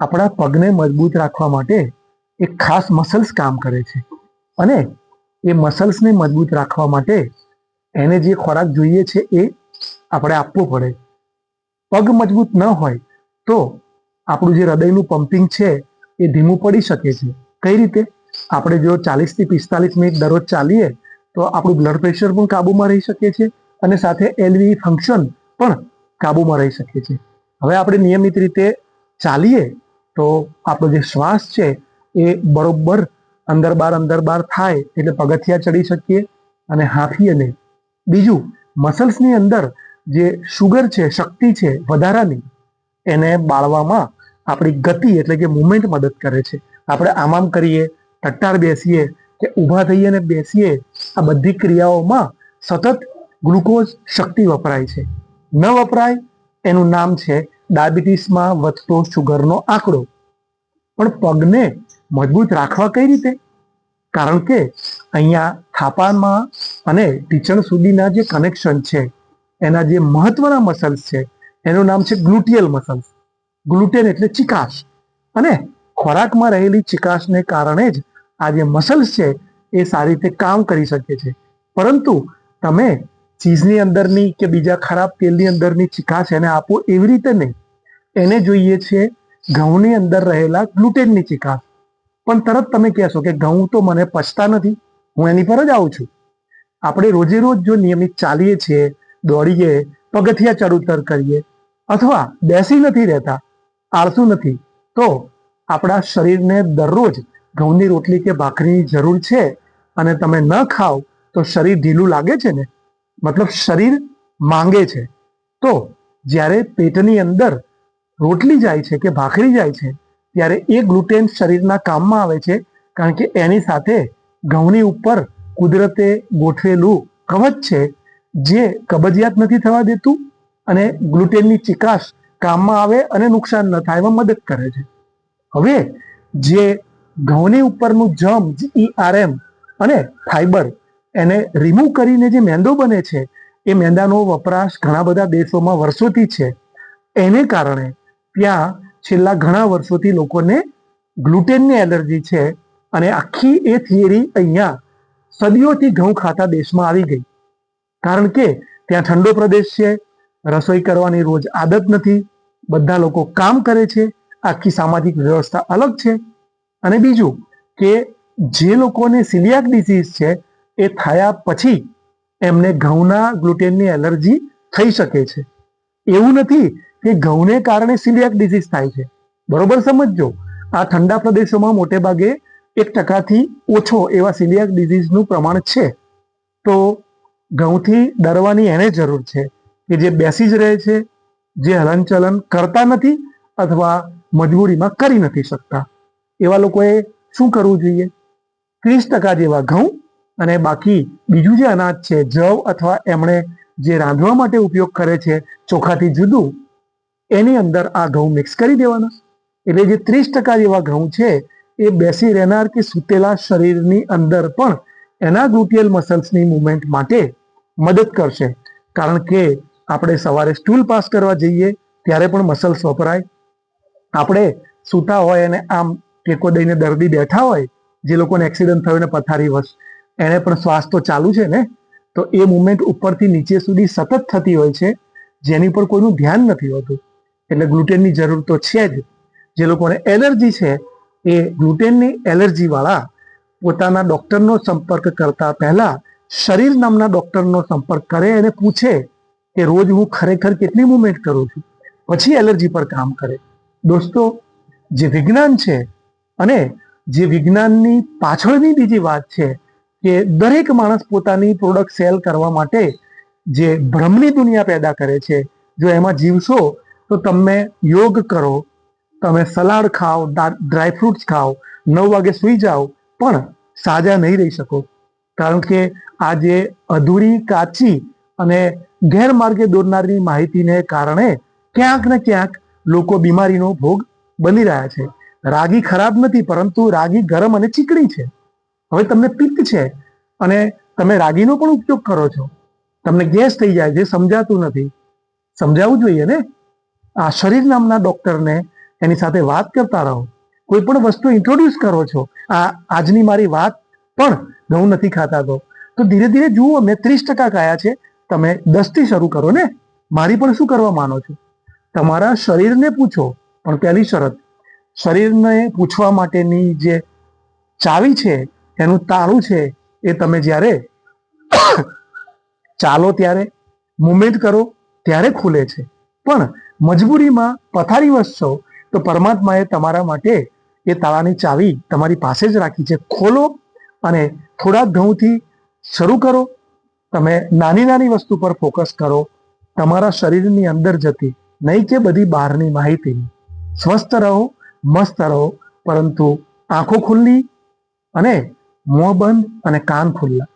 આપણા પગને મજબૂત રાખવા માટે એક ખાસ મસલ્સ કામ કરે છે. અને એ મસલ્સને મજબૂત રાખવા માટે એને જે ખોરાક જોઈએ છે એ આપણે આપવો પડે. પગ મજબૂત ન હોય તો આપણું જે હૃદયનું પમ્પિંગ છે એ ધીમું પડી શકે છે. કઈ રીતે? આપણે જો ચાલીસથી પિસ્તાલીસ મિનિટ દરરોજ ચાલીએ તો આપણું બ્લડ પ્રેશર પણ કાબુમાં રહી શકે છે અને સાથે એલવી ફંક્શન પણ કાબુમાં રહી શકે છે. હવે આપણે નિયમિત રીતે ચાલીએ તો આપણો જે શ્વાસ છે, એ બરોબર અંદર બાર અંદર બાર થાય એટલે પગથિયા ચડી શકીએ અને હાંફીએ નહીં. બીજું, મસલ્સની અંદર જે શુગર છે, શક્તિ છે, વધારાની, એને બાળવામાં આપણી ગતિ એટલે કે મુવમેન્ટ મદદ કરે છે. આપણે આમ આમ કરીએ, ટટ્ટાર બેસીએ, કે ઊભા થઈએ ને બેસીએ, આ બધી ક્રિયાઓમાં સતત ગ્લુકોઝ શક્તિ વપરાય છે. ન વપરાય, એનું નામ છે ડાયાબિટીસમાં વધતો શુગરનો આંકડો. પણ પગને મજબૂત રાખવા કઈ રીતે? કારણ કે અહીંયા થાપામાં અને ટીચણ સુધીના જે કનેક્શન છે, એના જે મહત્વના મસલ્સ છે, એનું નામ છે ગ્લુટિયલ મસલ્સ ગ્લુટેન એટલે ચિકાશ. અને ખોરાકમાં રહેલી ચિકાશને કારણે જ આ જે મસલ્સ છે, એ સારી રીતે કામ કરી શકે છે. પરંતુ તમે ચીઝની અંદરની કે બીજા ખરાબ તેલની અંદરની ચીકાશ એને આપો એવી રીતે નહીં. એને જોઈએ છે ઘઉંની અંદર રહેલા ગ્લુટેનની ચીકાશ પણ તરત તમે કહેશો કે ઘઉં તો મને પચતા નથી, હું એની પર જ આવું છું. આપણે રોજે રોજ જો નિયમિત ચાલીએ છીએ, દોડીએ, પગથિયા ચડ ઉતર કરીએ, અથવા બેસી નથી રહેતા, આળસું નથી, તો આપણા શરીરને દરરોજ ઘઉંની રોટલી કે ભાખરીની જરૂર છે અને તમે ન ખાઓ તો શરીર ઢીલું લાગે છે ને? મતલબ શરીર માંગે છે. તો જ્યારે પેટની અંદર રોટલી જાય છે કે ભાખરી જાય છે, ત્યારે એ ગ્લુટેન શરીરના કામમાં આવે છે, કારણ કે એની સાથે ઘઉંની ઉપર કુદરતે ગોઠવેલું કવચ છે, જે કબજિયાત નથી થવા દેતું અને ગ્લુટેનની ચિકાશ કામમાં આવે અને નુકસાન ન થાય એમાં મદદ કરે છે. હવે જે ઘઉંની ઉપરનું જમ જીઈઆરએમ અને ફાઈબર એને રિમૂવ કરીને જે મેંદો બને છે, એ મેંદાનો વપરાશ ઘણા બધા દેશોમાં વર્ષોથી છે. એને કારણે ત્યાં છેલ્લા ઘણા વર્ષોથી લોકોને ગ્લુટેનની એલર્જી છે અને આખી એ થિયરી અહીંયા સદીઓથી ઘઉં ખાતા દેશમાં આવી ગઈ. કારણ કે ત્યાં ઠંડો પ્રદેશ છે, રસોઈ કરવાની રોજ આદત નથી, બધા લોકો કામ કરે છે, આખી સામાજિક વ્યવસ્થા અલગ છે. અને બીજું કે જે લોકોને સિલિયાક ડિસીઝ છે એ થયા પછી એમને ઘઉંના ગ્લુટેનની એલર્જી થઈ શકે છે. એવું નથી કે ઘઉંને કારણે સિલિયાક ડિઝીઝ થાય છે. બરોબર સમજજો? આ ઠંડા પ્રદેશોમાં મોટે ભાગે એક ટકાથી ઓછો એવા સિલિયાક ડિઝીઝનું પ્રમાણ છે. તો ઘઉંથી ડરવાની એને જરૂર છે કે જે બેસી જ રહે છે, જે હલનચલન કરતા નથી અથવા મજબૂરીમાં કરી નથી શકતા. એવા લોકોએ શું કરવું જોઈએ? ત્રીસ ટકા જેવા ઘઉં અને બાકી બીજું જે અનાજ છે, જવ અથવા એમણે જે રાંધવા માટે ઉપયોગ કરે છે, ચોખાથી જુદું, એની અંદર આ ઘઉં મિક્સ કરી દેવાના. એટલે જે ત્રીસ ટકા જેવા ઘઉં છે, એ બેસી રહેનાર કે સૂતેલા શરીરની અંદર પણ એના ગ્લુટિયલ મસલ્સની મુવમેન્ટ માટે મદદ કરશે. કારણ કે આપણે સવારે સ્ટૂલ પાસ કરવા જઈએ, ત્યારે પણ મસલ્સ વપરાય. આપણે સૂતા હોય અને આમ ટેકો દઈને દર્દી બેઠા હોય, જે લોકોને એક્સિડન્ટ થયો ને પથારી વશ એને પણ શ્વાસ તો ચાલુ છે ને? તો એ મુવમેન્ટ ઉપરથી નીચે સુધી સતત થતી હોય છે, જેની પર કોઈનું ધ્યાન નથી હોતું. એટલે ગ્લુટેનની જરૂર તો છે જ. જે લોકોને એલર્જી છે, એ ગ્લુટેનની એલર્જીવાળા પોતાના ડૉક્ટરનો સંપર્ક કરતા પહેલા શરીર નામના ડૉક્ટરનો સંપર્ક કરે અને પૂછે કે રોજ હું ખરેખર કેટલી મુવમેન્ટ કરું છું. પછી એલર્જી પર કામ કરે. દોસ્તો, જે વિજ્ઞાન છે અને જે વિજ્ઞાનની પાછળની બીજી વાત છે કે દરેક માણસ પોતાની પ્રોડક્ટ સેલ કરવા માટે જે ભ્રમની દુનિયા પેદા કરે છે, જો એમાં જીવશો, તો તમે યોગ કરો, તમે સલાડ ખાઓ ડ્રાયફ્રૂટ્સ ખાઓ, નવ વાગે સૂઈ જાઓ, પણ સાજા નહીં રહી શકો. કારણ કે આ જે અધૂરી કાચી અને ગેરમાર્ગે દોરનારની માહિતીને કારણે ક્યાંક ને ક્યાંક લોકો બીમારીનો ભોગ બની રહ્યા છે. રાગી ખરાબ નથી, પરંતુ રાગી ગરમ અને ચીકણી છે. હવે તમને પિત્ત છે અને તમે રાગીનો પણ ઉપયોગ કરો છો. તમને ગેસ થઈ જાય છે સમજાતું નથી. સમજાવવું જોઈએ ને? આ શરીર નામના ડોક્ટરને એની સાથે વાત કરતા રહો. કોઈ પણ વસ્તુ ઇન્ટ્રોડ્યુસ કરો છો. આ આજની મારી વાત પણ ઘઉં નથી ખાતા તો. તો ધીરે ધીરે જુઓ, મેં ત્રીસ ટકા કયા છે. તમે દસથી શરૂ કરો ને? મારી પણ શું કરવા માનો છો? તમારા શરીરને પૂછો. પણ પહેલી શરત. શરીરને પૂછવા માટેની જે ચાવી છે એનું તાળું છે એ તમે જ્યારે ચાલો ત્યારે મુવમેન્ટ કરો, ત્યારે ખુલે છે. પણ મજબૂરીમાં પથારી વસશો તો પરમાત્માએ તમારા માટે એ તાળાની ચાવી તમારી પાસે જ રાખી છે. ખોલો અને થોડા ઘઉંથી શરૂ કરો. તમે નાની નાની વસ્તુ પર ફોકસ કરો. તમારા શરીરની અંદર જતી, નહીં કે બધી બહારની માહિતી. સ્વસ્થ રહો, મસ્ત રહો, પરંતુ આંખો ખુલ્લી અને મોં બંધ અને કાન ખુલ્લા